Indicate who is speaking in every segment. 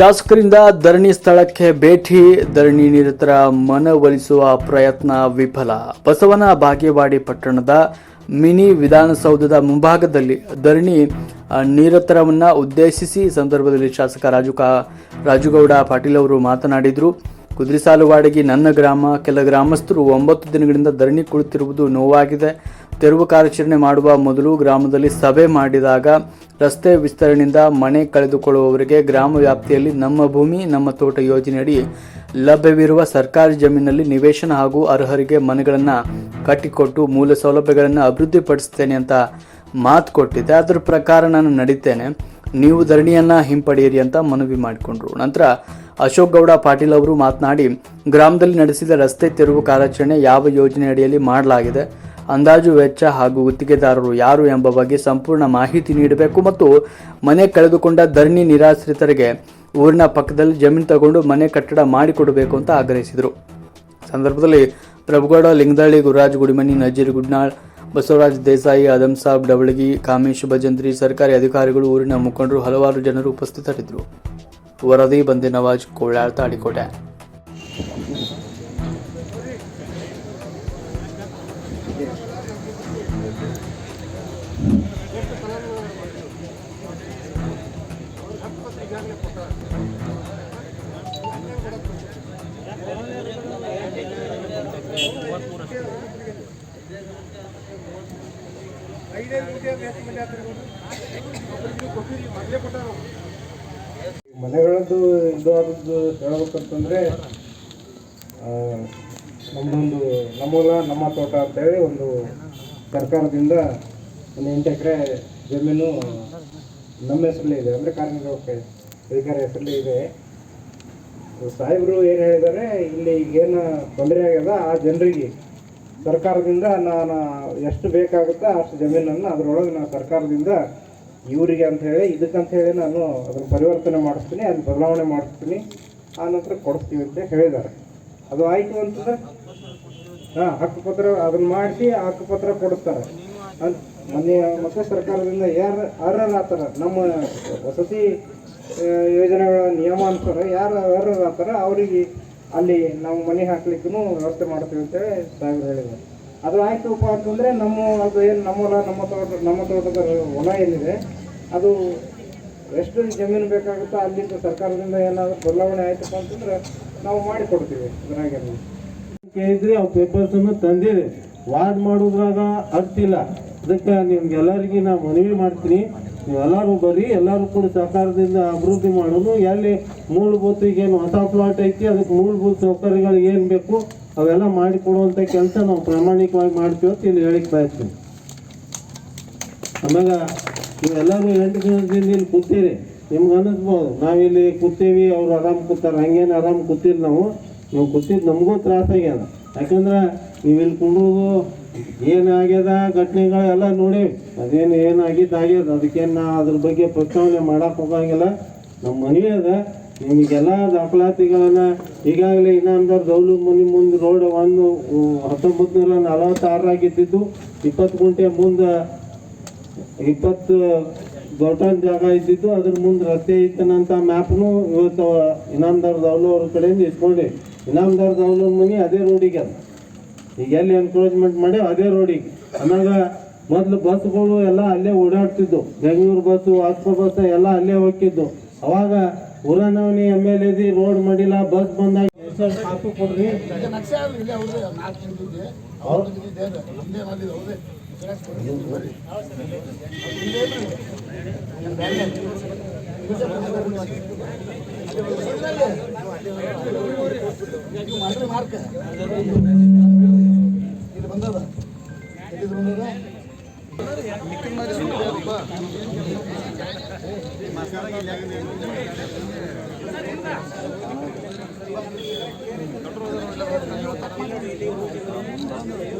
Speaker 1: ಶಾಸಕರಿಂದ ಧರಣಿ ಸ್ಥಳಕ್ಕೆ ಭೇಟಿ, ಧರಣಿ ನಿರತರ ಮನವೊಲಿಸುವ ಪ್ರಯತ್ನ ವಿಫಲ. ಬಸವನ ಬಾಗೇವಾಡಿ ಪಟ್ಟಣದ ಮಿನಿ ವಿಧಾನಸೌಧದ ಮುಂಭಾಗದಲ್ಲಿ ಧರಣಿ ನಿರತರವನ್ನು ಉದ್ದೇಶಿಸಿ ಸಂದರ್ಭದಲ್ಲಿ ಶಾಸಕ ರಾಜು ಕಾ, ರಾಜುಗೌಡ ಪಾಟೀಲ್ ಅವರು ಮಾತನಾಡಿದರು. ಕುದುರೆಸಾಲುವಾಡಿಗೆ ನನ್ನ ಗ್ರಾಮ, ಕೆಲ ಗ್ರಾಮಸ್ಥರು ಒಂಬತ್ತು ದಿನಗಳಿಂದ ಧರಣಿ ಕುಳಿತಿರುವುದು ನೋವಾಗಿದೆ. ತೆರವು ಕಾರ್ಯಾಚರಣೆ ಮಾಡುವ ಮೊದಲು ಗ್ರಾಮದಲ್ಲಿ ಸಭೆ ಮಾಡಿದಾಗ ರಸ್ತೆ ವಿಸ್ತರಣೆಯಿಂದ ಮನೆ ಕಳೆದುಕೊಳ್ಳುವವರಿಗೆ ಗ್ರಾಮ ವ್ಯಾಪ್ತಿಯಲ್ಲಿ ನಮ್ಮ ಭೂಮಿ, ನಮ್ಮ ತೋಟ ಯೋಜನೆಯಡಿ ಲಭ್ಯವಿರುವ ಸರ್ಕಾರಿ ಜಮೀನಿನಲ್ಲಿ ನಿವೇಶನ ಹಾಗೂ ಅರ್ಹರಿಗೆ ಮನೆಗಳನ್ನು ಕಟ್ಟಿಕೊಟ್ಟು ಮೂಲ ಸೌಲಭ್ಯಗಳನ್ನು ಅಭಿವೃದ್ಧಿಪಡಿಸ್ತೇನೆ ಅಂತ ಮಾತು ಕೊಟ್ಟಿದ್ದೆ. ಅದರ ಪ್ರಕಾರ ನಾನು ನಡೀತೇನೆ. ನೀವು ಧರಣಿಯನ್ನು ಹಿಂಪಡೆಯಿರಿ ಅಂತ ಮನವಿ ಮಾಡಿಕೊಂಡ್ರು. ನಂತರ ಅಶೋಕ್ ಗೌಡ ಪಾಟೀಲ್ ಅವರು ಮಾತನಾಡಿ, ಗ್ರಾಮದಲ್ಲಿ ನಡೆಸಿದ ರಸ್ತೆ ತೆರವು ಕಾರ್ಯಾಚರಣೆ ಯಾವ ಯೋಜನೆ ಅಡಿಯಲ್ಲಿ ಮಾಡಲಾಗಿದೆ? ಅಂದಾಜು ವೆಚ್ಚ ಹಾಗೂ ಗುತ್ತಿಗೆದಾರರು ಯಾರು ಎಂಬ ಬಗ್ಗೆ ಸಂಪೂರ್ಣ ಮಾಹಿತಿ ನೀಡಬೇಕು ಮತ್ತು ಮನೆ ಕಳೆದುಕೊಂಡ ಧರಣಿ ನಿರಾಶ್ರಿತರಿಗೆ ಊರಿನ ಪಕ್ಕದಲ್ಲಿ ಜಮೀನು ತಗೊಂಡು ಮನೆ ಕಟ್ಟಡ ಮಾಡಿಕೊಡಬೇಕು ಅಂತ ಆಗ್ರಹಿಸಿದರು. ಸಂದರ್ಭದಲ್ಲಿ ಪ್ರಭುಗೌಡ, ಲಿಂಗದಳ್ಳಿ, ಗುರುರಾಜ್ ಗುಡಿಮನಿ, ನಜೀರ್ ಗುಡ್ನಾಳ್, ಬಸವರಾಜ್ ದೇಸಾಯಿ ಅದಮ್ ಸಾಬ್, ಡವಳಗಿ, ಕಾಮೇಶ್, ಭಜಂತ್ರಿ, ಸರ್ಕಾರಿ ಅಧಿಕಾರಿಗಳು, ಊರಿನ ಮುಖಂಡರು ಹಲವಾರು ಜನರು ಉಪಸ್ಥಿತರಿದ್ದರು. ವರದಿ ಬಂದೆ ನವಾಜ್ ಕೋಳಾಳ್ ತಾಳಿಕೋಟೆ
Speaker 2: ಮನೆಗಳದ್ದು ಇದು ಆದದ್ದು ಹೇಳ್ಬೇಕಂತಂದ್ರೆ ನಮ್ಮದೊಂದು ನಮ್ಮೂಲ ನಮ್ಮ ತೋಟ ಅಂತೇಳಿ ಒಂದು ಸರ್ಕಾರದಿಂದ ಒಂದು ಎಂಟು ಎಕರೆ ಜಮೀನು ನಮ್ಮ ಹೆಸರಲ್ಲಿ ಇದೆ, ಅಂದರೆ ಕಾರ್ಮಿಕ ಅಧಿಕಾರಿ ಹೆಸರಲ್ಲಿ ಇದೆ. ಸಾಹೇಬರು ಏನು ಹೇಳಿದ್ದಾರೆ ಇಲ್ಲಿ ಈಗೇನು ತೊಂದರೆ ಆಗ್ಯದ, ಆ ಜನರಿಗೆ ಸರ್ಕಾರದಿಂದ ನಾನು ಎಷ್ಟು ಬೇಕಾಗುತ್ತೋ ಅಷ್ಟು ಜಮೀನನ್ನು ಅದರೊಳಗೆ ನಾನು ಸರ್ಕಾರದಿಂದ ಇವರಿಗೆ ಇದಕ್ಕಂತ ಹೇಳಿ ನಾನು ಅದನ್ನು ಪರಿವರ್ತನೆ ಮಾಡಿಸ್ತೀನಿ ಅದು ಬದಲಾವಣೆ ಮಾಡಿಸ್ತೀನಿ, ಆ ನಂತರ ಕೊಡಿಸ್ತೀವಿ ಅಂತ ಹೇಳಿದ್ದಾರೆ. ಅದು ಆಯಿತು ಅಂತಂದ್ರೆ? ಹಾಂ ಹಕ್ಕುಪತ್ರ ಅದನ್ನು ಮಾಡಿಸಿ ಹಕ್ಕುಪತ್ರ ಕೊಡಿಸ್ತಾರೆ. ಅಂತ ಮನೆಯ ಮತ್ತು ಸರ್ಕಾರದಿಂದ ಯಾರು ಅರ್ಹರಾಗ್ತಾರೆ? ನಮ್ಮ ವಸತಿ ಯೋಜನೆಗಳ ನಿಯಮಾನುಸಾರ ಯಾರು ಅರ್ಹರಾಗ್ತಾರೆ? ಅವರಿಗೆ ಅಲ್ಲಿ ನಾವು ಮನೆ ಹಾಕ್ಲಿಕ್ಕೂ ವ್ಯವಸ್ಥೆ ಮಾಡ್ತೀವಿ ಅಂತೇಳಿ ಸಾಹೇಬ್ರು ಹೇಳಿದ್ದಾರೆ. ಅದು ಆಯಿತಪ್ಪ ಅಂತಂದರೆ ನಮ್ಮ ಅದು ಏನು ನಮ್ಮ ಹೊಲ, ನಮ್ಮ ತೋಟ, ನಮ್ಮ ತೋಟದ ಹೊಲ ಏನಿದೆ, ಅದು ಎಷ್ಟು ಜಮೀನು ಬೇಕಾಗುತ್ತೋ ಅಲ್ಲಿಂದ ಸರ್ಕಾರದಿಂದ ಏನಾದರೂ ಬದಲಾವಣೆ ಆಯಿತಪ್ಪ ಅಂತಂದ್ರೆ ನಾವು ಮಾಡಿಕೊಡ್ತೀವಿ ಅದರಾಗೆಲ್ಲ
Speaker 3: ಕೇಳಿದ್ರಿ ಆ ಪೇಪರ್ಸನ್ನು ತಂದಿರಿ ವಾರ್ಡ್ ಮಾಡೋದ್ರಾಗ ಆಗ್ತಿಲ್ಲ. ಅದಕ್ಕೆ ನಿಮ್ಗೆಲ್ಲರಿಗೆ ನಾನು ಮನವಿ ಮಾಡ್ತೀನಿ. ನೀವೆಲ್ಲರೂ ಬರ್ರಿ ಎಲ್ಲರೂ ಕೂಡ ಸಹಕಾರದಿಂದ ಅಭಿವೃದ್ಧಿ ಮಾಡೋದು, ಎಲ್ಲಿ ಮೂಲಭೂತ ಈಗೇನು ಹೊಸ ಪ್ಲಾಟ್ ಐತಿ, ಅದಕ್ಕೆ ಮೂಲಭೂತ ಸೌಕರ್ಯಗಳು ಏನು ಬೇಕು, ಅವೆಲ್ಲ ಮಾಡಿಕೊಡುವಂಥ ಕೆಲಸ ನಾವು ಪ್ರಾಮಾಣಿಕವಾಗಿ ಮಾಡ್ತೀವಿ ಅಂತ ಇಲ್ಲಿ ಹೇಳಿಕ್ ಬಯಸ್ತೀನಿ. ಆಮ್ಯಾಗ ನೀವೆಲ್ಲರೂ ಎಂಟು ದಿನದಿಂದ ಇಲ್ಲಿ ಕೂತೀರಿ, ನಿಮ್ಗೆ ಅನ್ನಿಸ್ಬೋದು. ನಾವಿಲ್ಲಿ ಕೂತೀವಿ, ಅವ್ರು ಆರಾಮ್ ಕೂತಾರ, ಹಂಗೇನು ಆರಾಮ್ ಕೂತಿಲ್ಲ ನಾವು. ನೀವು ಕೂತಿದ್ದು ನಮಗೂ ತ್ರಾಸಾಗ್ಯದ. ಯಾಕಂದ್ರೆ ನೀವು ಇಲ್ಲಿ ಕುಂಡ್ರದು ಏನಾಗ್ಯದ ಘಟನೆಗಳೆಲ್ಲ ನೋಡಿ, ಅದೇನು ಏನಾಗಿದ್ದು ಆಗ್ಯದ ಅದಕ್ಕೇನು ನಾ ಅದ್ರ ಬಗ್ಗೆ ಪ್ರಸ್ತಾವನೆ ಮಾಡಕ್ಕೆ ಹೋಗಂಗಿಲ್ಲ. ನಮ್ಮ ಮನವಿ ಅದ, ನಿಮಗೆಲ್ಲ ದಾಖಲಾತಿಗಳನ್ನ ಈಗಾಗಲೇ ಇನಾಮದಾರ್ ದೌಲು ಮನೆ ಮುಂದೆ ರೋಡ್ ಒಂದು ಹತ್ತೊಂಬತ್ತು ನೂರ ನಲವತ್ತಾರರಾಗಿದ್ದಿದ್ದು ಇಪ್ಪತ್ತು ಗುಂಟೆ ಮುಂದೆ ಇಪ್ಪತ್ತು ದೊಡ್ಡ ಜಾಗ ಇದ್ದಿದ್ದು, ಅದ್ರ ಮುಂದೆ ರಸ್ತೆ ಇತ್ತನಂತ ಮ್ಯಾಪ್ನು ಇವತ್ತು ಇನಾಮದಾರ್ ದೌಲು ಅವ್ರ ಕಡೆಯಿಂದ ಇಸ್ಕೊಂಡೆ. ಇನಾಮದಾರ್ ದೌಲು ಮನೆ ಅದೇ ರೋಡಿಗೆ ಅದ. ಈಗ ಎಲ್ಲಿ ಎನ್ಕ್ರೋಚ್ಮೆಂಟ್ ಮಾಡಿ ಅದೇ ರೋಡಿಗೆ ಆಮ್ಯಾಗ ಮೊದಲು ಬಸ್ಗಳು ಎಲ್ಲ ಅಲ್ಲೇ ಓಡಾಡ್ತಿದ್ದು ಬೆಂಗಳೂರು ಬಸ್ಸು ಆಸ್ಕೋ ಬಸ್ ಎಲ್ಲ ಅಲ್ಲೇ ಹೋಗಿದ್ದು ಅವಾಗ ಊರನವನಿ ಎಂ ಎಲ್ ಎದಿ ರೋಡ್ ಮಾಡಿಲ್ಲ ಬಸ್ ಬಂದಾಗ ಕೊಡ್ರಿ. ಕಾಪಿ ಕೊಡ್ರಿ
Speaker 4: ಏನೇ ಬರಲಿ ಏತಕ್ಕಾಗಿ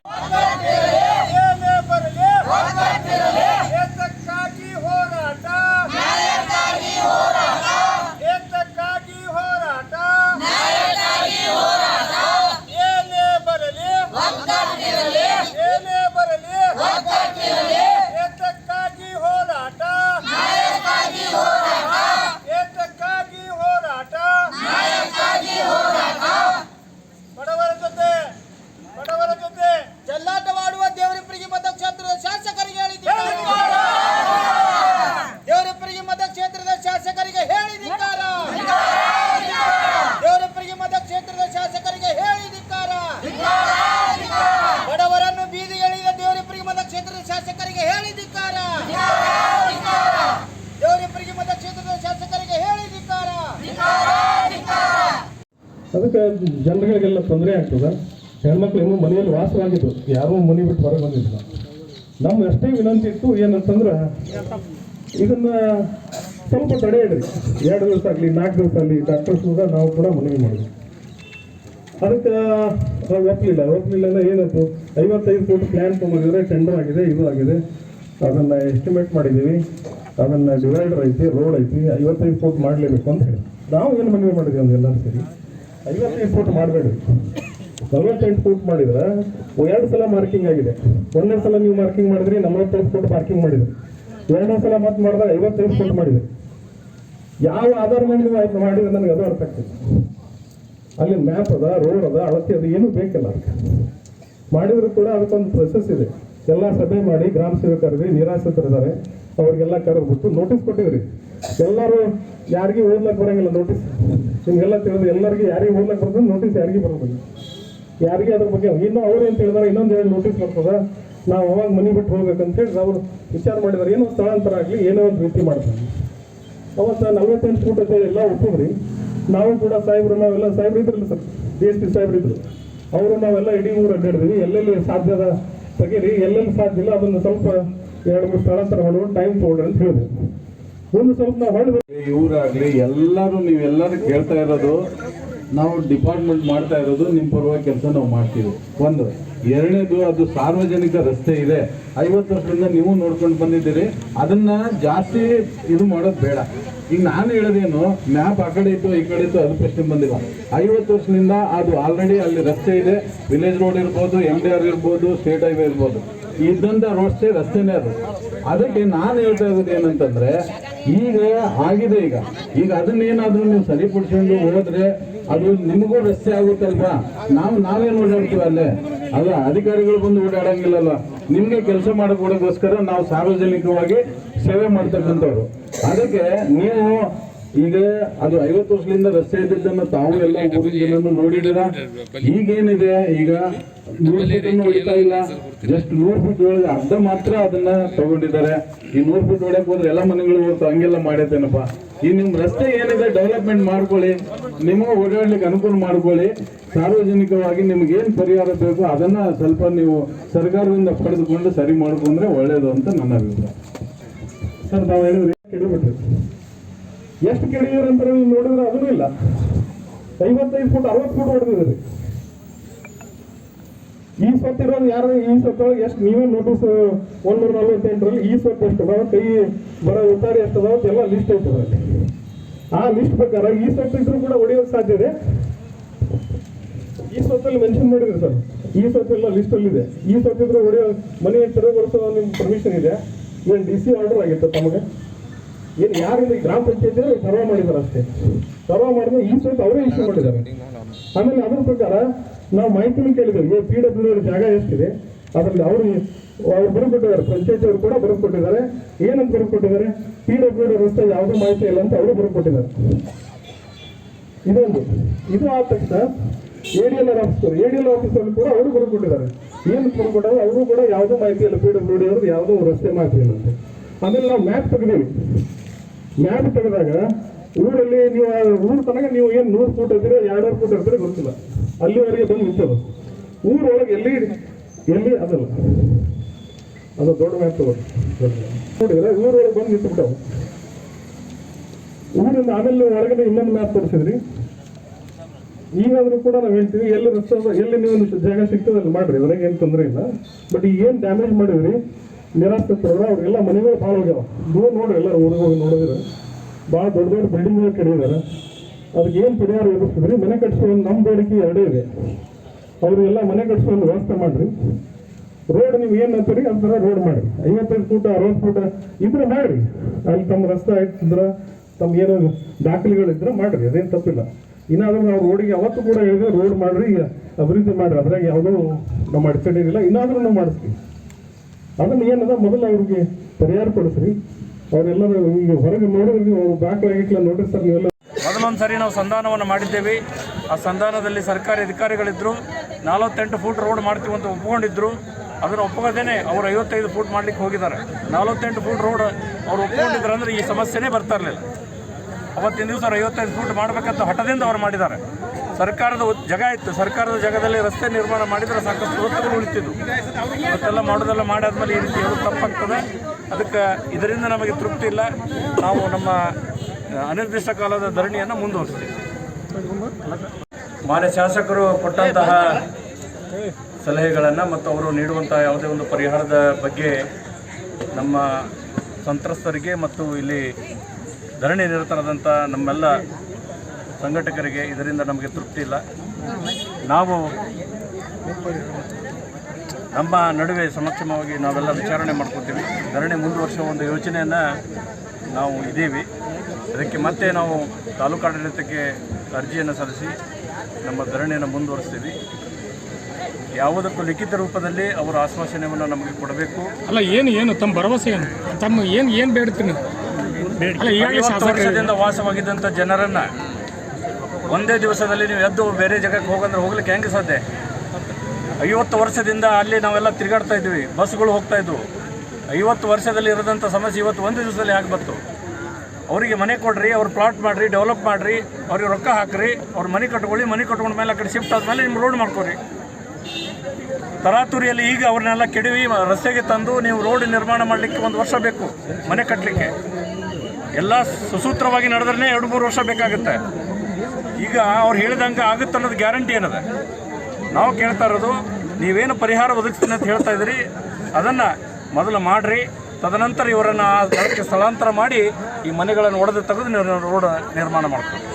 Speaker 4: ಅದಕ್ಕೆ ಜನಗಳಿಗೆಲ್ಲ ತೊಂದರೆ ಆಗ್ತದೆ. ಹೆಣ್ಮಕ್ಳು ಇನ್ನೂ ಮನೆಯಲ್ಲಿ ವಾಸವಾಗಿದ್ದು, ಯಾರೂ ಮನೆ ಬಿಟ್ಟು ಹೊರಗೆ ಬಂದಿದ್ದಿಲ್ಲ ನಮ್ಮ ಅಷ್ಟೇ ವಿನಂತಿ ಇತ್ತು ಏನಂತಂದ್ರೆ, ಇದನ್ನ ಸ್ವಲ್ಪ ತಡೆ ಇಡ್ರಿ. ಎರಡು ದಿವಸ ಆಗಲಿ, ನಾಲ್ಕು ದಿವಸ ಆಗಲಿ ಡಾಕ್ಟರ್ಸ್ ಕೂಡ ನಾವು ಕೂಡ ಮನವಿ ಮಾಡಿದ್ವಿ. ಅದಕ್ಕೆ ಒಪ್ಪಲಿಲ್ಲ ಒಪ್ಪಲಿಲ್ಲ ಅಂದ್ರೆ ಏನಾಯ್ತು? ಐವತ್ತೈದು ಕೋಟಿ ಪ್ಲ್ಯಾನ್ ತೊಗೊಂಡಿದ್ರೆ ಟೆಂಡರ್ ಆಗಿದೆ, ಇದು ಆಗಿದೆ. ಅದನ್ನು ಎಸ್ಟಿಮೇಟ್ ಮಾಡಿದ್ದೀವಿ. ಅದನ್ನು ಡಿವೈಡರ್ ಐತಿ ರೋಡ್ ಐತಿ, ಐವತ್ತೈದು ಕೋಟಿ ಮಾಡಲೇಬೇಕು ಅಂತ ಹೇಳಿ. ನಾವು ಏನು ಮನವಿ ಮಾಡಿದ್ವಿ ಒಂದು ಎಲ್ಲರೂ ಸೇರಿ? ಐವತ್ತೈದು ಫೋಟ್ ಮಾಡಬೇಡ್ರಿ ನಲ್ವತ್ತೆಂಟು ಫೂಟ್ ಮಾಡಿದ್ರೆ ಎರಡು ಸಲ ಮಾರ್ಕಿಂಗ್ ಆಗಿದೆ. ಒಂದನೇ ಸಲ ನೀವು ಮಾರ್ಕಿಂಗ್ ಮಾಡಿದ್ರಿ ನಲ್ವತ್ತೈದು ಫೂಟ್ ಮಾರ್ಕಿಂಗ್ ಮಾಡಿದೆ ಎರಡನೇ ಸಲ ಮತ್ತೆ ಮಾಡಿದ್ರೆ ಐವತ್ತೈದು ಫೂಟ್ ಮಾಡಿದೆ ಯಾವ ಆಧಾರ ಮೇಲೆ ನೀವು ಆಯ್ತು ಮಾಡಿದ್ರೆ ನನಗೆ ಅದು ಅರ್ಥ ಆಗ್ತದೆ. ಅಲ್ಲಿ ಮ್ಯಾಪ್ ಅದ ರೋಡ್ ಅದ ಅಳತೆ ಅದು, ಏನು ಬೇಕಿಲ್ಲ ಮಾಡಿದ್ರು ಕೂಡ ಅದಕ್ಕೊಂದು ಪ್ರೊಸೆಸ್ ಇದೆ. ಎಲ್ಲ ಸಭೆ ಮಾಡಿ, ಗ್ರಾಮ ಸೇವಕರಿಗೆ ನಿರಾಶ್ರಿತರಿದ್ದಾರೆ ಅವ್ರಿಗೆಲ್ಲ ಕರೆದ್ಬಿಟ್ಟು ನೋಟಿಸ್ ಕೊಟ್ಟಿದ್ರಿ. ಎಲ್ಲರೂ ಯಾರಿಗೂ ಓದ್ಲಕ್ಕೆ ಬರಂಗಿಲ್ಲ ನೋಟಿಸ್ ನಿಮ್ಗೆಲ್ಲ ತಿಳಿದು ಎಲ್ಲರಿಗೂ ಯಾರಿಗೆ ಓದ್ಲಕ್ಕೆ ಬರ್ತದೆ ನೋಟಿಸ್ ಯಾರಿಗೂ ಬರೋದಿಲ್ಲ ಯಾರಿಗೆ ಅದ್ರ ಬಗ್ಗೆ ಇನ್ನೂ ಅವ್ರು ಏನು ತಿಳಿದಾರೆ, ಇನ್ನೊಂದು ಎರಡು ನೋಟಿಸ್ ಬರ್ತದೆ. ನಾವು ಅವಾಗ ಮನೆ ಬಿಟ್ಟು ಹೋಗ್ಬೇಕಂತೇಳಿ ಅವರು ವಿಚಾರ ಮಾಡಿದಾರೆ. ಏನೋ ಸ್ಥಳಾಂತರ ಆಗಲಿ, ಏನೋ ಒಂದು ರೀತಿ ಮಾಡ್ತಾರೆ. ಅವತ್ತು ನಲ್ವತ್ತೆಂಟು ಫೂಟ್ ಅಂತ ಎಲ್ಲ ಒಪ್ಪಿದ್ರಿ. ನಾವು ಕೂಡ ಸಾಹೇಬ್ರು, ನಾವೆಲ್ಲ ಸಾಹೇಬ್ರು ಇದ್ರಲ್ಲ ಸರ್ ಡಿ ಎಸ್ ಪಿ ಸಾಹೇಬ್ರು ಇದ್ರು. ಅವರು ನಾವೆಲ್ಲ ಇಡೀ ಊರು ಅಡ್ಡಾಡಿದ್ವಿ. ಎಲ್ಲೆಲ್ಲಿ ಸಾಧ್ಯದ ತೆಗೀರಿ ಎಲ್ಲೆಲ್ಲಿ ಸಾಧ್ಯ ಇಲ್ಲ, ಅದನ್ನು ಸ್ವಲ್ಪ ಎರಡು ಮೂರು ಸ್ಥಳಾಂತರ ಮಾಡುವ ಟೈಮ್ ತೊಗೊಳ್ರಿ ಅಂತ ಹೇಳಿದ್ವಿ ಮುಂದೆ ಸ್ವಲ್ಪ ನಾವು ಹೊಡೆದು
Speaker 5: ಇವರಾಗ್ಲಿ, ಎಲ್ಲರೂ ನೀವೆಲ್ಲರೂ ಕೇಳ್ತಾ ಇರೋದು, ನಾವು ಡಿಪಾರ್ಟ್ಮೆಂಟ್ ಮಾಡ್ತಾ ಇರೋದು ನಿಮ್ಮ ಪರವಾಗಿ ಕೆಲಸ ನಾವು ಮಾಡ್ತೀವಿ. ಒಂದು, ಎರಡನೇದು, ಅದು ಸಾರ್ವಜನಿಕ ರಸ್ತೆ ಇದೆ. ಐವತ್ತು ವರ್ಷದಿಂದ ನೀವು ನೋಡ್ಕೊಂಡು ಬಂದಿದ್ದೀರಿ. ಅದನ್ನ ಜಾಸ್ತಿ ಇದು ಮಾಡೋದು ಬೇಡ. ಈಗ ನಾನು ಹೇಳೋದೇನು, ಮ್ಯಾಪ್ ಆ ಕಡೆ ಇತ್ತು, ಈ ಕಡೆ ಇತ್ತು, ಅದು ಪ್ರಶ್ನೆ ಬಂದಿಲ್ಲ. ಐವತ್ತು ವರ್ಷದಿಂದ ಅದು ಆಲ್ರೆಡಿ ಅಲ್ಲಿ ರಸ್ತೆ ಇದೆ. ವಿಲೇಜ್ ರೋಡ್ ಇರ್ಬೋದು ಎಂ ಡಿ ಆರ್ ಇರ್ಬೋದು ಸ್ಟೇಟ್ ಹೈವೇ ಇರ್ಬೋದು. ಇದ್ದಂಥ ರೋಡ್ಸೇ ರಸ್ತೆನೇ ಅದು. ಅದಕ್ಕೆ ನಾನು ಹೇಳ್ತಾ ಇರೋದು ಏನಂತಂದ್ರೆ ಈಗ ಆಗಿದೆ ಈಗ. ಈಗ ಅದನ್ನೇನಾದ್ರೂ ನೀವು ಸರಿಪಡಿಸ್ಕೊಂಡು ಹೋದ್ರೆ ಅದು ನಿಮಗೂ ರಸ್ತೆ ಆಗುತ್ತಲ್ವಾ? ನಾವು ನಾವೇನು ಓಡಾಡ್ತೀವಿ ಅಲ್ಲೇ. ಅಲ್ಲ, ಅಧಿಕಾರಿಗಳು ಬಂದು ಓಡಾಡಂಗಿಲ್ಲಲ್ಲ. ನಿಮಗೆ ಕೆಲಸ ಮಾಡಿಕೊಡೋಕ್ಕೋಸ್ಕರ ನಾವು ಸಾರ್ವಜನಿಕವಾಗಿ ಸೇವೆ ಮಾಡ್ತಕ್ಕಂಥವ್ರು. ಅದಕ್ಕೆ ನೀವು ಈಗ ಅದು ಐವತ್ತು ವರ್ಷದಿಂದ ರಸ್ತೆ ಇದ್ದಿದ್ದನ್ನು ತಾವು ಎಲ್ಲ ಊರಿನ ಜನರನ್ನು ನೋಡಿದಿರ? ಈಗೇನಿದೆ? ಈಗ ನೂರು ಫೀಟನ್ನು ಹೊಡಿತಾ ಇಲ್ಲ. ಜಸ್ಟ್ ನೂರು ಫೀಟ್ ಒಳಗೆ ಅರ್ಧ ಮಾತ್ರ ಅದನ್ನ ತಗೊಂಡಿದ್ದಾರೆ. ಈ ನೂರು ಫೀಟ್ ಒಳಗೆ ಹೋದ್ರೆ ಎಲ್ಲ ಮನೆಗಳು ಹೋಗ್ತು ಹಂಗೆಲ್ಲ ಮಾಡೈತೇನಪ್ಪ? ಈ ನಿಮ್ ರಸ್ತೆ ಏನಿದೆ ಡೆವಲಪ್ಮೆಂಟ್ ಮಾಡ್ಕೊಳ್ಳಿ. ನಿಮಗೆ ಓಡಾಡ್ಲಿಕ್ಕೆ ಅನುಕೂಲ ಮಾಡ್ಕೊಳ್ಳಿ. ಸಾರ್ವಜನಿಕವಾಗಿ ನಿಮ್ಗೆ ಏನ್ ಪರಿಹಾರ ಬೇಕು ಅದನ್ನ ಸ್ವಲ್ಪ ನೀವು ಸರ್ಕಾರದಿಂದ ಪಡೆದುಕೊಂಡು ಸರಿ ಮಾಡ್ಕೊಂಡ್ರೆ ಒಳ್ಳೇದು ಅಂತ ನನ್ನ ಅಭಿಪ್ರಾಯ.
Speaker 4: ಸರ್ ನಾವು ಹೇಳಿದ್ರೆ ಎಷ್ಟು ಕೆಡಿದಾರೆ ಅಂತ ನೀವು ನೋಡಿದ್ರೆ ಅದೂ ಇಲ್ಲ. ಐವತ್ತೈದು ಫುಟ್, ಅರವತ್ತು ಫುಟ್ ಹೊಡೆದಿದ್ರಿ ಈ ಸೊತ್ತಿರೋದು ಯಾರು? ಈ ಸೊತ್ತೊಳಗೆ ಎಷ್ಟು? ನೀವೇ ನೋಟಿಸ್ ಒಂದೂರ ನಲ್ವತ್ತೆಂಟರಲ್ಲಿ ಈ ಸೊತ್ತು ಎಷ್ಟು ಅದಾವ? ಕೈ ಬರೋ ಉತ್ತಾರಿ ಎಷ್ಟು ಅದಾವ? ಎಲ್ಲ ಲಿಸ್ಟ್ ಐತದ ಆ ಲಿಸ್ಟ್ ಪ್ರಕಾರ ಈ ಸೊತ್ತು ಇದ್ರೂ ಕೂಡ ಹೊಡೆಯೋದು ಸಾಧ್ಯ ಇದೆ. ಈ ಸೊತ್ತಲ್ಲಿ ಮೆನ್ಷನ್ ಮಾಡಿದ್ರಿ ಸರ್. ಈ ಸೊತ್ತೆಲ್ಲ ಲಿಸ್ಟ್ ಅಲ್ಲಿ ಇದೆ. ಈ ಸೊತ್ತಿದ್ರೆ ಹೊಡೆಯೋ ಮನೆ ತೆರವುಗೊಳಿಸೋ ನಿಮ್ಮ ಪರ್ಮಿಷನ್ ಇದೆ. ಏನು ಡಿ ಸಿ ಆರ್ಡರ್ ಆಗಿತ್ತು ತಮಗೆ. ಏನು ಯಾರಿಂದ ಈ ಗ್ರಾಮ ಪಂಚಾಯತಿ ಸರ್ವ ಮಾಡಿದ್ದಾರೆ ಅಷ್ಟೇ. ಸರ್ವ ಮಾಡಿದ್ರೆ ಈ ಸ್ವಲ್ಪ ಅವರೇ ಇಶ್ಯೂ ಮಾಡಿದ್ದಾರೆ. ಆಮೇಲೆ ಅದ್ರ ಪ್ರಕಾರ ನಾವು ಮಾಹಿತಿನೂ ಈ ಪಿ ಡಬ್ಲ್ಯೂ ಜಾಗ ಎಷ್ಟಿದೆ ಅದರಲ್ಲಿ ಅವರು ಅವ್ರು ಬರ್ಕೊಟ್ಟಿದ್ದಾರೆ ಪಂಚಾಯತ್ ಅವರು ಕೂಡ ಬರ್ಕೊಟ್ಟಿದ್ದಾರೆ ಏನಂತ ಬರ್ಕೊಟ್ಟಿದ್ದಾರೆ ಪಿ ಡಬ್ಲ್ಯೂ ರಸ್ತೆ ಯಾವುದೇ ಮಾಹಿತಿ ಇಲ್ಲ ಅಂತ ಅವರು ಬರ್ಕೊಟ್ಟಿದ್ದಾರೆ ಇದೊಂದು. ಇದು ಆದ ತಕ್ಷಣ A D L R officer A D L ಆಫೀಸಲ್ಲಿ ಕೂಡ ಅವರು ಬರ್ಕೊಟ್ಟಿದ್ದಾರೆ ಏನು ಬರೆದುಕೊಟ್ಟಾಗ ಅವರು ಕೂಡ ಯಾವುದೋ ಮಾಹಿತಿ ಇಲ್ಲ ಪಿ ಡಬ್ಲ್ಯೂ ಡಿ ಅವ್ರದ್ದು ಯಾವುದೋ ರಸ್ತೆ ಮಾಹಿತಿ ಇಲ್ಲ ಅಂತ. ಆಮೇಲೆ ನಾವು ಮ್ಯಾಪ್ ತೆಗೆದೀವಿ ಮ್ಯಾಪ್ ತೆಗೆದಾಗ ಊರಲ್ಲಿ ನೀವು, ಊರ ತನಕ ನೀವು ಏನು ನೂರು ಫೂಟ್ ಇದ್ದೀರೋ ಎರಡೂರು ಫೂಟ್ ಇರ್ತೀರ ಗೊತ್ತಿಲ್ಲ. ಅಲ್ಲಿವರೆಗೆ ಬಂದು ನಿಂತದು ಊರೊಳಗೆ ಎಲ್ಲಿ ಎಲ್ಲಿ ಅದಲ್ಲ. ಅದು ದೊಡ್ಡ ಮ್ಯಾಪ್ ನೋಡಿದ್ರೆ ಊರೊಳಗೆ ಬಂದು ನಿಂತುಬಿಟ್ಟವು. ಊರಿಂದ ಆಮೇಲೆ ಒಳಗಡೆ ಇನ್ನೊಂದು ಮ್ಯಾಪ್ ತೋರಿಸಿದ್ರಿ. ಈಗಾದರೂ ಕೂಡ ನಾವು ಹೇಳ್ತೀವಿ, ಎಲ್ಲಿ ರಸ್ತೆ ಎಲ್ಲಿ ನೀವು ಜಾಗ ಸಿಗ್ತದೆ, ಅಲ್ಲಿ ಮಾಡ್ರಿ. ಅದ್ರಾಗ ಏನು ತೊಂದರೆ ಇಲ್ಲ. ಬಟ್ ಈಗ ಏನು ಡ್ಯಾಮೇಜ್ ಮಾಡಿದ್ರಿ ನಿರಾಶ್ರಿತರು ಅವ್ರಿಗೆಲ್ಲ ಮನೆಗಳು ಭಾಳ ಹೋಗ್ಯಾವ. ದೂರ ನೋಡ್ರಿ ಎಲ್ಲ ಊರಿಗೆ ಹೋಗಿ ನೋಡಿದ್ರೆ. ಭಾಳ ದೊಡ್ಡ ದೊಡ್ಡ ಬಿಲ್ಡಿಂಗ್ಗಳು ಕಡಿದಾರೆ ಅದಕ್ಕೆ ಏನು ಪರಿಹಾರ ಎದುರಿಸಿದ್ರಿ ಮನೆ ಒಂದು ನಮ್ಮ ಬೇಡಿಕೆ ಎರಡೇ ಇದೆ. ಅವ್ರಿಗೆಲ್ಲ ಮನೆ ಕಟ್ಸೋ ಒಂದು ವ್ಯವಸ್ಥೆ ಮಾಡಿರಿ. ರೋಡ್ ನೀವು ಏನು ಅಂತೀರಿ? ಅದರ ರೋಡ್ ಮಾಡಿ ಐವತ್ತೈದು ಫೂಟ, ಅರವತ್ತು ಫೂಟ ಇದ್ರೆ ಮಾಡಿರಿ. ಅಲ್ಲಿ ತಮ್ಮ ರಸ್ತೆ ಆಯ್ತಿದ್ರೆ ತಮ್ಮ ಏನೋ ದಾಖಲೆಗಳಿದ್ರೆ ಮಾಡಿರಿ, ಅದೇನು ತಪ್ಪಿಲ್ಲ. ಇನ್ನಾದರೂ ನಾವು ರೋಡಿಗೆ ಅವತ್ತು ಕೂಡ ಹೇಳಿದ್ರೆ ರೋಡ್ ಮಾಡ್ರಿ, ಅಭಿವೃದ್ಧಿ ಮಾಡಿರಿ. ಅದ್ರಾಗ ಯಾವುದೂ ನಮ್ಮ ಅಡಚಣೆ ಇಲ್ಲ ಇನ್ನಾದರೂ ನಾವು ಮಾಡಿಸ್ತೀವಿ. ಅದನ್ನ ಏನದ? ಮೊದಲು ಅವ್ರಿಗೆ ಪರಿಹಾರ ಅವರೆಲ್ಲರೂ ಈಗ ಹೊರಗೆ ನೋಡಿದ್ರೆ ನೀವು ದಾಖಲೆ ಸರ್ ನೀವೆಲ್ಲ.
Speaker 6: ಮೊದಲೊಂದು ಸರಿ ನಾವು ಸಂಧಾನವನ್ನು ಮಾಡಿದ್ದೇವೆ. ಆ ಸಂಧಾನದಲ್ಲಿ ಸರ್ಕಾರಿ ಅಧಿಕಾರಿಗಳಿದ್ದರು ನಲವತ್ತೆಂಟು ಫೂಟ್ ರೋಡ್ ಮಾಡ್ತೀವಿ ಅಂತ ಒಪ್ಕೊಂಡಿದ್ರು. ಅದನ್ನು ಒಪ್ಪದೇನೆ ಅವರು ಐವತ್ತೈದು ಫೂಟ್ ಮಾಡ್ಲಿಕ್ಕೆ ಹೋಗಿದ್ದಾರೆ. ನಲವತ್ತೆಂಟು ಫೂಟ್ ರೋಡ್ ಅವ್ರು ಒಪ್ಕೊಂಡಿದ್ರು ಅಂದ್ರೆ ಈ ಸಮಸ್ಯೆನೇ ಬರ್ತಾ ಇರಲಿಲ್ಲ. ಅವತ್ತಿನ ದಿವಸ ಅವ್ರು ಐವತ್ತೈದು ಫೂಟ್ ಮಾಡಬೇಕಂತ ಹಠದಿಂದ ಅವ್ರು ಮಾಡಿದ್ದಾರೆ. ಸರ್ಕಾರದ ಜಾಗ ಇತ್ತು. ಸರ್ಕಾರದ ಜಾಗದಲ್ಲಿ ರಸ್ತೆ ನಿರ್ಮಾಣ ಮಾಡಿದರೆ ಸಾಕಷ್ಟು ವೃತ್ತಗಳು ಉಳಿತಿದ್ವು. ಇವತ್ತೆಲ್ಲ ಮಾಡೋದೆಲ್ಲ ಮಾಡಾದ್ಮೇಲೆ ಈ ರೀತಿ ತಪ್ಪಾಗ್ತದೆ. ಅದಕ್ಕೆ ಇದರಿಂದ ನಮಗೆ ತೃಪ್ತಿ ಇಲ್ಲ. ನಾವು ನಮ್ಮ ಅನಿರ್ದಿಷ್ಟ ಕಾಲದ ಧರಣಿಯನ್ನು ಮುಂದುವರಿಸ್ತೀವಿ. ಮಾನ್ಯ ಶಾಸಕರು ಕೊಟ್ಟಂತಹ ಸಲಹೆಗಳನ್ನು ಮತ್ತು ಅವರು ನೀಡುವಂತಹ ಯಾವುದೇ ಒಂದು ಪರಿಹಾರದ ಬಗ್ಗೆ ನಮ್ಮ ಸಂತ್ರಸ್ತರಿಗೆ ಮತ್ತು ಇಲ್ಲಿ ಧರಣಿ ನಿರತರಾದಂಥ ನಮ್ಮೆಲ್ಲ ಸಂಘಟಕರಿಗೆ ಇದರಿಂದ ನಮಗೆ ತೃಪ್ತಿ ಇಲ್ಲ. ನಾವು ನಮ್ಮ ನಡುವೆ ಸಮಕ್ಷಮವಾಗಿ ನಾವೆಲ್ಲ ವಿಚಾರಣೆ ಮಾಡ್ಕೊತೀವಿ. ಧರಣಿ ಮುಂದುವರಿಸುವ ಒಂದು ಯೋಚನೆಯನ್ನು ನಾವು ಇದ್ದೀವಿ. ಅದಕ್ಕೆ ಮತ್ತೆ ನಾವು ತಾಲೂಕಾಡಳಿತಕ್ಕೆ ಅರ್ಜಿಯನ್ನು ಸಲ್ಲಿಸಿ ನಮ್ಮ ಧರಣಿಯನ್ನು ಮುಂದುವರಿಸ್ತೀವಿ. ಯಾವುದಕ್ಕೂ ಲಿಖಿತ ರೂಪದಲ್ಲಿ ಅವರ ಆಶ್ವಾಸನೆಯನ್ನು ನಮಗೆ ಕೊಡಬೇಕು.
Speaker 7: ಅಲ್ಲ ಏನು ಏನು ತಮ್ಮ ಭರವಸೆ ಏನು? ತಮ್ಮ ಏನು ಏನು ಬೇಡ್ತೀನಿ ಅಲ್ಲ ಈಗಾಗಲೇ
Speaker 6: ಐವತ್ತು
Speaker 7: ಶಾಸಕರು
Speaker 6: ವರ್ಷದಿಂದ ವಾಸವಾಗಿದ್ದಂಥ ಜನರನ್ನು ಒಂದೇ ದಿವಸದಲ್ಲಿ ನೀವು ಎದ್ದು ಬೇರೆ ಜಾಗಕ್ಕೆ ಹೋಗಂದ್ರೆ ಹೋಗ್ಲಿಕ್ಕೆ ಹೆಂಗೆ ಸಾಧ್ಯ? ಐವತ್ತು ವರ್ಷದಿಂದ ಅಲ್ಲಿ ನಾವೆಲ್ಲ ತಿರುಗಾಡ್ತಾ ಇದ್ವಿ, ಬಸ್ಗಳು ಹೋಗ್ತಾ ಇದ್ವು. ಐವತ್ತು ವರ್ಷದಲ್ಲಿ ಇರದಂಥ ಸಮಸ್ಯೆ ಇವತ್ತು ಒಂದು ದಿವಸದಲ್ಲಿ ಬಂತು. ಅವರಿಗೆ ಮನೆ ಕೊಡ್ರಿ, ಅವ್ರು ಪ್ಲಾಟ್ ಮಾಡಿರಿ ಡೆವಲಪ್ ಮಾಡಿರಿ, ಅವ್ರಿಗೆ ರೊಕ್ಕ ಹಾಕ್ರಿ, ಅವ್ರ ಮನೆ ಕಟ್ಕೊಳ್ಳಿ, ಮನೆ ಕಟ್ಕೊಂಡ ಮೇಲೆ ಆ ಶಿಫ್ಟ್ ಆದಮೇಲೆ ನಿಮ್ಮ ರೋಡ್ ಮಾಡ್ಕೊರಿ. ತರಾತುರಿಯಲ್ಲಿ ಈಗ ಅವ್ರನ್ನೆಲ್ಲ ಕೆಡವಿ, ರಸ್ತೆಗೆ ತಂದು ನೀವು ರೋಡ್ ನಿರ್ಮಾಣ ಮಾಡಲಿಕ್ಕೆ ಒಂದು ವರ್ಷ ಬೇಕು ಮನೆ ಕಟ್ಟಲಿಕ್ಕೆ ಎಲ್ಲ ಸುಸೂತ್ರವಾಗಿ ನಡೆದ್ರೆ ಎರಡು ಮೂರು ವರ್ಷ ಬೇಕಾಗುತ್ತೆ. ಈಗ ಅವ್ರು ಹೇಳಿದಂಗೆ ಆಗುತ್ತೆ ಅನ್ನೋದು ಗ್ಯಾರಂಟಿ ಏನದ? ನಾವು ಕೇಳ್ತಾ ಇರೋದು, ನೀವೇನು ಪರಿಹಾರ ಒದಗಿಸ್ತೀನಿ ಅಂತ ಹೇಳ್ತಾ ಇದ್ದೀರಿ, ಅದನ್ನು ಮೊದಲು ಮಾಡಿರಿ, ತದನಂತರ ಇವರನ್ನು ಆ ಸ್ಥಳಕ್ಕೆ ಸ್ಥಳಾಂತರ ಮಾಡಿ ಈ ಮನೆಗಳನ್ನು ಒಡೆದು ತೆಗೆದು ರೋಡ್ ನಿರ್ಮಾಣ ಮಾಡ್ತೀವಿ.